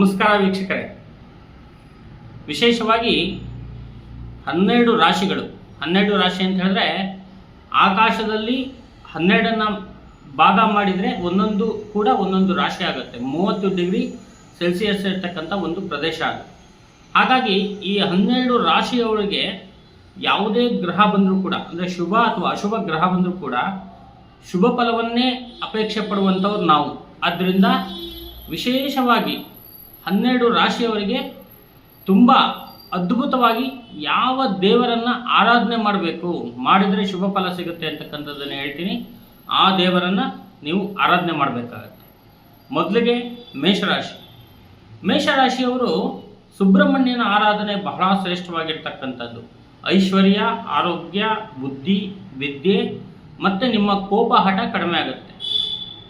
ನಮಸ್ಕಾರ ವೀಕ್ಷಕರೇ. ವಿಶೇಷವಾಗಿ ಹನ್ನೆರಡು ರಾಶಿಗಳು. ಹನ್ನೆರಡು ರಾಶಿ ಅಂತ ಹೇಳಿದ್ರೆ ಆಕಾಶದಲ್ಲಿ ಹನ್ನೆರಡನ್ನು ಭಾಗ ಮಾಡಿದರೆ ಒಂದೊಂದು ಕೂಡ ಒಂದೊಂದು ರಾಶಿ ಆಗುತ್ತೆ. ಮೂವತ್ತು ಡಿಗ್ರಿ ಸೆಲ್ಸಿಯಸ್ ಇರ್ತಕ್ಕಂಥ ಒಂದು ಪ್ರದೇಶ ಅದು. ಹಾಗಾಗಿ ಈ ಹನ್ನೆರಡು ರಾಶಿಯವರಿಗೆ ಯಾವುದೇ ಗ್ರಹ ಬಂದರೂ ಕೂಡ, ಅಂದರೆ ಶುಭ ಅಥವಾ ಅಶುಭ ಗ್ರಹ ಬಂದರೂ ಕೂಡ ಶುಭ ಫಲವನ್ನೇ ಅಪೇಕ್ಷೆ ಪಡುವಂಥವ್ರು ನಾವು. ಆದ್ದರಿಂದ ವಿಶೇಷವಾಗಿ ಹನ್ನೆರಡು ರಾಶಿಯವರಿಗೆ ತುಂಬ ಅದ್ಭುತವಾಗಿ ಯಾವ ದೇವರನ್ನ ಆರಾಧನೆ ಮಾಡಬೇಕು? ಮಾಡಿದರೆ ಶುಭ ಫಲ ಸಿಗುತ್ತೆ ಅಂತಕ್ಕಂಥದ್ದನ್ನು ಹೇಳ್ತೀನಿ. ಆ ದೇವರನ್ನು ನೀವು ಆರಾಧನೆ ಮಾಡಬೇಕಾಗತ್ತೆ. ಮೊದಲಿಗೆ ಮೇಷರಾಶಿ. ಮೇಷರಾಶಿಯವರು ಸುಬ್ರಹ್ಮಣ್ಯನ ಆರಾಧನೆ ಬಹಳ ಶ್ರೇಷ್ಠವಾಗಿರ್ತಕ್ಕಂಥದ್ದು. ಐಶ್ವರ್ಯ, ಆರೋಗ್ಯ, ಬುದ್ಧಿ, ವಿದ್ಯೆ ಮತ್ತು ನಿಮ್ಮ ಕೋಪ ಹಠ ಕಡಿಮೆ ಆಗುತ್ತೆ.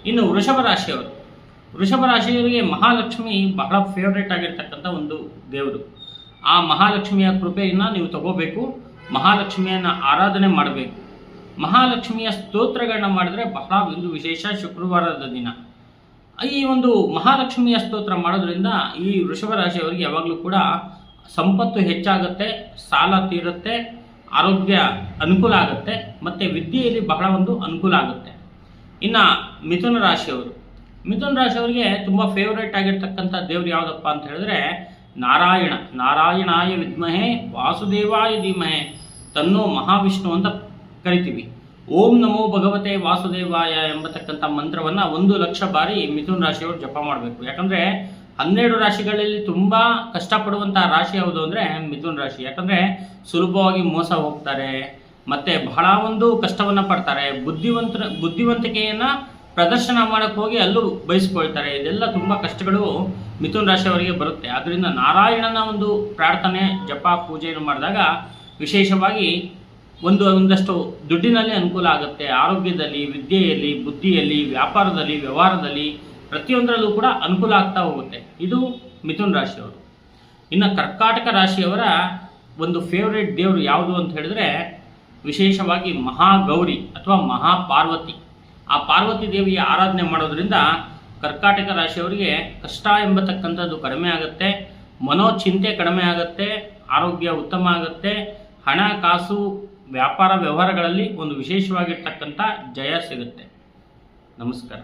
ಇನ್ನು ವೃಷಭ ರಾಶಿಯವರು. ವೃಷಭ ರಾಶಿಯವರಿಗೆ ಮಹಾಲಕ್ಷ್ಮಿ ಬಹಳ ಫೇವ್ರೇಟ್ ಆಗಿರ್ತಕ್ಕಂಥ ಒಂದು ದೇವರು. ಆ ಮಹಾಲಕ್ಷ್ಮಿಯ ಕೃಪೆಯನ್ನು ನೀವು ತಗೋಬೇಕು, ಮಹಾಲಕ್ಷ್ಮಿಯನ್ನು ಆರಾಧನೆ ಮಾಡಬೇಕು. ಮಹಾಲಕ್ಷ್ಮಿಯ ಸ್ತೋತ್ರಗಳನ್ನ ಮಾಡಿದ್ರೆ ಬಹಳ ಒಂದು ವಿಶೇಷ ಶುಕ್ರವಾರದ ದಿನ. ಈ ಒಂದು ಮಹಾಲಕ್ಷ್ಮಿಯ ಸ್ತೋತ್ರ ಮಾಡೋದ್ರಿಂದ ಈ ವೃಷಭ ರಾಶಿಯವರಿಗೆ ಯಾವಾಗಲೂ ಕೂಡ ಸಂಪತ್ತು ಹೆಚ್ಚಾಗುತ್ತೆ, ಸಾಲ ತೀರುತ್ತೆ, ಆರೋಗ್ಯ ಅನುಕೂಲ ಆಗುತ್ತೆ, ಮತ್ತು ವಿದ್ಯೆಯಲ್ಲಿ ಬಹಳ ಒಂದು ಅನುಕೂಲ ಆಗುತ್ತೆ. ಇನ್ನು ಮಿಥುನ ರಾಶಿಯವರು ಮಿಥುನ ರಾಶಿಯವರಿಗೆ ತುಂಬ ಫೇವ್ರೇಟ್ ಆಗಿರ್ತಕ್ಕಂಥ ದೇವ್ರು ಯಾವುದಪ್ಪ ಅಂತ ಹೇಳಿದ್ರೆ, ನಾರಾಯಣ. ನಾರಾಯಣಾಯ ವಿದ್ಮಹೆ, ವಾಸುದೇವಾಯ ಧೀಮಹೆ. ತನ್ನೋ ಮಹಾವಿಷ್ಣು ಅಂತ ಕರಿತೀವಿ. ಓಂ ನಮೋ ಭಗವತೆ ವಾಸುದೇವಾಯ ಎಂಬತಕ್ಕಂಥ ಮಂತ್ರವನ್ನು ಒಂದು ಲಕ್ಷ ಬಾರಿ ಮಿಥುನ್ ರಾಶಿಯವರು ಜಪ ಮಾಡಬೇಕು. ಯಾಕಂದರೆ ಹನ್ನೆರಡು ರಾಶಿಗಳಲ್ಲಿ ತುಂಬ ಕಷ್ಟಪಡುವಂಥ ರಾಶಿ ಯಾವುದು ಅಂದರೆ ಮಿಥುನ್ ರಾಶಿ. ಯಾಕಂದರೆ ಸುಲಭವಾಗಿ ಮೋಸ ಹೋಗ್ತಾರೆ, ಮತ್ತೆ ಬಹಳ ಒಂದು ಕಷ್ಟವನ್ನು ಪಡ್ತಾರೆ. ಬುದ್ಧಿವಂತ ಬುದ್ಧಿವಂತಿಕೆಯನ್ನು ಪ್ರದರ್ಶನ ಮಾಡಕ್ಕೆ ಹೋಗಿ ಅಲ್ಲೂ ಬಯಸ್ಕೊಳ್ತಾರೆ. ಇದೆಲ್ಲ ತುಂಬ ಕಷ್ಟಗಳು ಮಿಥುನ್ ರಾಶಿಯವರಿಗೆ ಬರುತ್ತೆ. ಆದ್ದರಿಂದ ನಾರಾಯಣನ ಒಂದು ಪ್ರಾರ್ಥನೆ, ಜಪ, ಪೂಜೆಯನ್ನು ಮಾಡಿದಾಗ ವಿಶೇಷವಾಗಿ ಒಂದು, ಒಂದಷ್ಟು ದುಡ್ಡಿನಲ್ಲಿ ಅನುಕೂಲ ಆಗುತ್ತೆ. ಆರೋಗ್ಯದಲ್ಲಿ, ವಿದ್ಯೆಯಲ್ಲಿ, ಬುದ್ಧಿಯಲ್ಲಿ, ವ್ಯಾಪಾರದಲ್ಲಿ, ವ್ಯವಹಾರದಲ್ಲಿ ಪ್ರತಿಯೊಂದರಲ್ಲೂ ಕೂಡ ಅನುಕೂಲ ಆಗ್ತಾ ಹೋಗುತ್ತೆ. ಇದು ಮಿಥುನ್ ರಾಶಿಯವರು. ಇನ್ನು ಕರ್ಕಾಟಕ ರಾಶಿಯವರ ಒಂದು ಫೇವ್ರೇಟ್ ದೇವರು ಯಾವುದು ಅಂತ ಹೇಳಿದ್ರೆ ವಿಶೇಷವಾಗಿ ಮಹಾಗೌರಿ ಅಥವಾ ಮಹಾಪಾರ್ವತಿ. ಆ ಪಾರ್ವತಿ ದೇವಿಯ ಆರಾಧನೆ ಮಾಡೋದ್ರಿಂದ ಕರ್ಕಾಟಕ ರಾಶಿಯವರಿಗೆ ಕಷ್ಟ ಎಂಬತಕ್ಕಂಥದ್ದು ಕಡಿಮೆ ಆಗುತ್ತೆ, ಮನೋಚಿಂತೆ ಕಡಿಮೆ ಆಗುತ್ತೆ, ಆರೋಗ್ಯ ಉತ್ತಮ ಆಗುತ್ತೆ, ಹಣ, ಕಾಸು, ವ್ಯಾಪಾರ ವ್ಯವಹಾರಗಳಲ್ಲಿ ಒಂದು ವಿಶೇಷವಾಗಿರ್ತಕ್ಕಂಥ ಜಯ ಸಿಗುತ್ತೆ. ನಮಸ್ಕಾರ.